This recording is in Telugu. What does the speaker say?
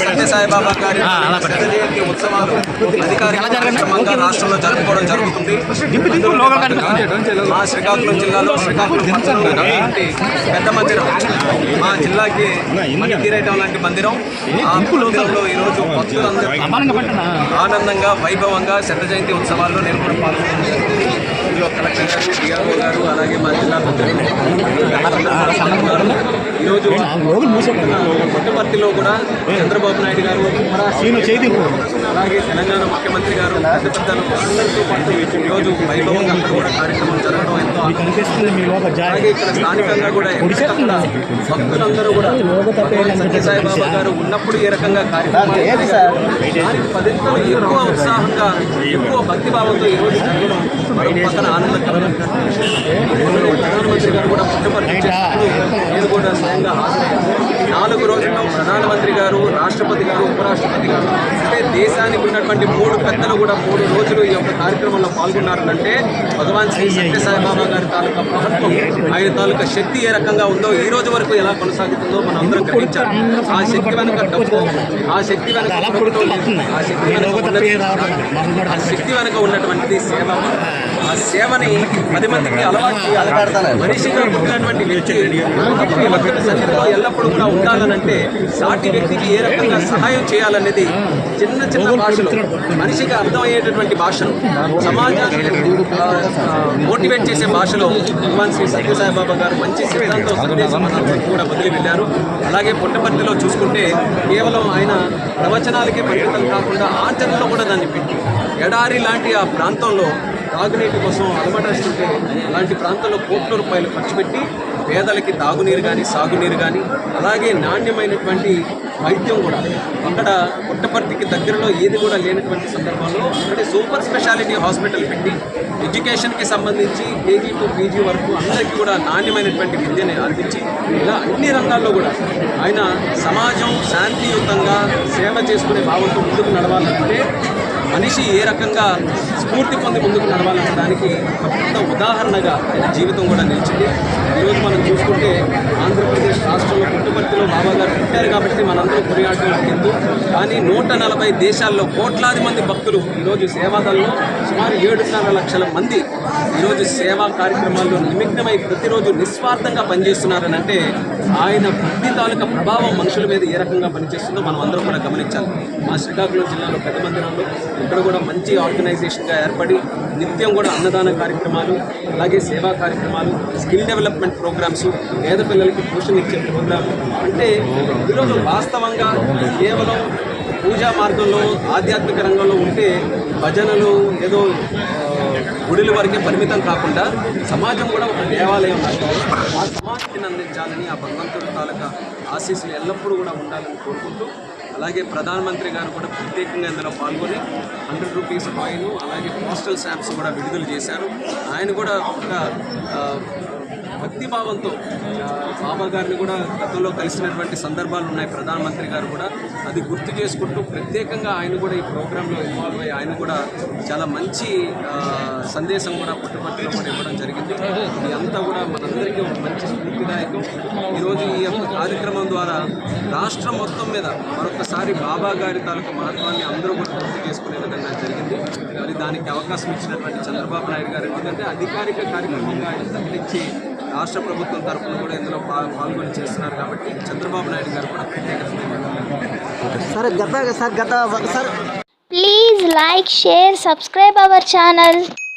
సత్యసాయిబాబా గారి శత జయంతి ఉత్సవాలు అధికారిక కార్యక్రమంగా రాష్ట్రంలో జరుపుకోవడం జరుగుతుంది మా శ్రీకాకుళం జిల్లాలో శ్రీకాకుళం పెద్ద మందిరం మా జిల్లాకి కిరీటం లాంటి మందిరం ఆ మందిరంలో ఈరోజు భక్తులందరూ ఆనందంగా వైభవంగా శత జయంతి ఉత్సవాల్లో నేను కూడా పాల్గొన్నాను ఇందులో గారు అలాగే మా జిల్లా ఈరోజు పుట్టపర్తిలో కూడా చంద్రబాబు నాయుడు గారు అలాగే తెలంగాణ ముఖ్యమంత్రి గారు పెద్ద పెద్దలు అందరితో పాటు ఈరోజు వైభవంగా అక్కడ కూడా కార్యక్రమం జరగడం ఎంతో అలాగే ఇక్కడ స్థానికంగా కూడా భక్తులందరూ కూడా సత్యసాయిబాబా గారు ఉన్నప్పుడు ఏ రకంగా దానికి పదింతలు ఎక్కువ ఉత్సాహంగా ఎక్కువ భక్తి భావంతో ఈరోజు జరగడం పక్కన ప్రధానమంత్రి గారు కూడా పుట్టపర్తి నేను కూడా స్వయంగా నాలుగు రోజుల్లో ప్రధానమంత్రి గారు రాష్ట్రపతి గారు ఉపరాష్ట్రపతి గారు అంటే దేశానికి ఉన్నటువంటి మూడు పెద్దలు కూడా మూడు రోజులు ఈ యొక్క కార్యక్రమంలో పాల్గొన్నారంటే భగవాన్ శ్రీ సత్యసాయిబాబా గారి తాలూకా మహత్వం ఆయన తాలూకా శక్తి ఏ రకంగా ఉందో ఈ రోజు వరకు ఎలా కొనసాగుతుందో మనం అందరం గ్రహించాలి. ఆ శక్తి వెనుక డబ్బు ఆ శక్తి వెనుక. ఆ శక్తి వెనుక ఆ శక్తి వెనుక ఉన్నటువంటిది సేవ. ఆ సేవని పది మందికి అలవాటు మనిషిగా పుట్టినటువంటి వ్యక్తి ఒకప్పుడు భక్తుల సన్నిధిలో ఎల్లప్పుడూ కూడా ఉండాలనంటే సాటి వ్యక్తికి ఏ రకంగా సహాయం చేయాలనేది చిన్న చిన్న భాషలో మనిషికి అర్థమయ్యేటటువంటి భాషలో సమాజాన్ని మోటివేట్ చేసే భాషలో భగవాన్ శ్రీ సత్యసాయిబాబా గారు మంచి సిద్ధాంతం సందేశం కూడా వదిలి వెళ్ళారు అలాగే పుట్టపర్తిలో చూసుకుంటే కేవలం ఆయన ప్రవచనాలకే పరిమితం కాకుండా ఆచరణలో కూడా దాన్ని పెట్టి ఎడారి లాంటి ఆ ప్రాంతంలో తాగునీటి కోసం అలమటిస్తుంటే అలాంటి ప్రాంతంలో కోట్ల రూపాయలు ఖర్చు పెట్టి పేదలకి తాగునీరు కానీ సాగునీరు కానీ అలాగే నాణ్యమైనటువంటి వైద్యం కూడా అక్కడ పుట్టపర్తికి దగ్గరలో ఏది కూడా లేనటువంటి సందర్భంలో అక్కడే సూపర్ స్పెషాలిటీ హాస్పిటల్ పెట్టి ఎడ్యుకేషన్కి సంబంధించి కేజీ టు పీజీ వరకు అందరికీ కూడా నాణ్యమైనటువంటి విద్యని అందించి ఇలా అన్ని రంగాల్లో కూడా ఆయన సమాజం శాంతియుతంగా సేవ చేసుకునే భావంతో ముందుకు నడవాలంటే మనిషి ఏ రకంగా స్ఫూర్తి పొంది ముందుకు నడవాలన్న దానికి ఒక పెద్ద ఉదాహరణగా ఆయన జీవితం కూడా నిలిచింది. ఈరోజు మనం చూసుకుంటే ఆంధ్రప్రదేశ్ రాష్ట్రంలో పుట్టుపర్తిలో బాబా గారు పుట్టారు కాబట్టి మనందరూ కొనియాడటం ఎందు కానీ నూట నలభై దేశాల్లో కోట్లాది మంది భక్తులు ఈరోజు సేవాదల్లో సుమారు ఏడున్నర లక్షల మంది ఈరోజు సేవా కార్యక్రమాల్లో నిమగ్నమై ప్రతిరోజు నిస్వార్థంగా పనిచేస్తున్నారని అంటే ఆయన భక్తి తాలూకా ప్రభావం మనుషుల మీద ఏ రకంగా పనిచేస్తుందో మనం అందరం కూడా గమనించాలి. మా శ్రీకాకుళం జిల్లాలో పెద్ద మందిరంలో ఇక్కడ కూడా మంచి ఆర్గనైజేషన్గా ఏర్పడి నిత్యం కూడా అన్నదాన కార్యక్రమాలు అలాగే సేవా కార్యక్రమాలు స్కిల్ డెవలప్మెంట్ ప్రోగ్రామ్స్ పేద పిల్లలకి పోషణ ఇచ్చే అంటే ఈరోజు వాస్తవంగా కేవలం పూజా మార్గంలో ఆధ్యాత్మిక రంగంలో ఉంటే భజనలు ఏదో గుడిల వరకే పరిమితం కాకుండా సమాజం కూడా ఒక దేవాలయం ఆ సమాజాన్ని అందించాలని ఆ భగవంతుడి తాలూకా ఆశీస్సులు ఎల్లప్పుడూ కూడా ఉండాలని కోరుకుంటూ అలాగే ప్రధానమంత్రి గారు కూడా ప్రత్యేకంగా ఇందులో పాల్గొని హండ్రెడ్ రూపీస్ కాయిన్ అలాగే పోస్టల్ స్టాంప్స్ కూడా విడుదల చేశారు. ఆయన కూడా ఒక భక్తిభావంతో భక్తి భావంతో బాబా గారిని కూడా గతంలో కలిసినటువంటి సందర్భాలు ఉన్నాయి. ప్రధానమంత్రి గారు కూడా అది గుర్తు చేసుకుంటూ ప్రత్యేకంగా ఆయన కూడా ఈ ప్రోగ్రాంలో ఇన్వాల్వ్ అయ్యి ఆయన కూడా చాలా మంచి సందేశం కూడా పుట్టుపట్టులో కూడా ఇవ్వడం జరిగింది. ఇదంతా కూడా మనందరికీ ఒక మంచి స్ఫూర్తిదాయకం. ఈరోజు ఈ యొక్క కార్యక్రమం ద్వారా రాష్ట్రం మొత్తం మీద మరొకసారి బాబా గారి తాలూకు మహత్వాన్ని అందరూ కూడా గుర్తు చేసుకునే విధంగా జరిగింది. మరి దానికి అవకాశం ఇచ్చినటువంటి చంద్రబాబు నాయుడు గారు ఎందుకంటే అధికారిక కార్యక్రమంగా ఆయన ప్రకటించి రాష్ట్ర ప్రభుత్వం తరఫున కూడా ఇందులో పాల్గొని చేస్తున్నారు కాబట్టి చంద్రబాబు నాయుడు గారు కూడా ప్రత్యేక సార్ గత సార్ గత sir Please like, share, subscribe our channel.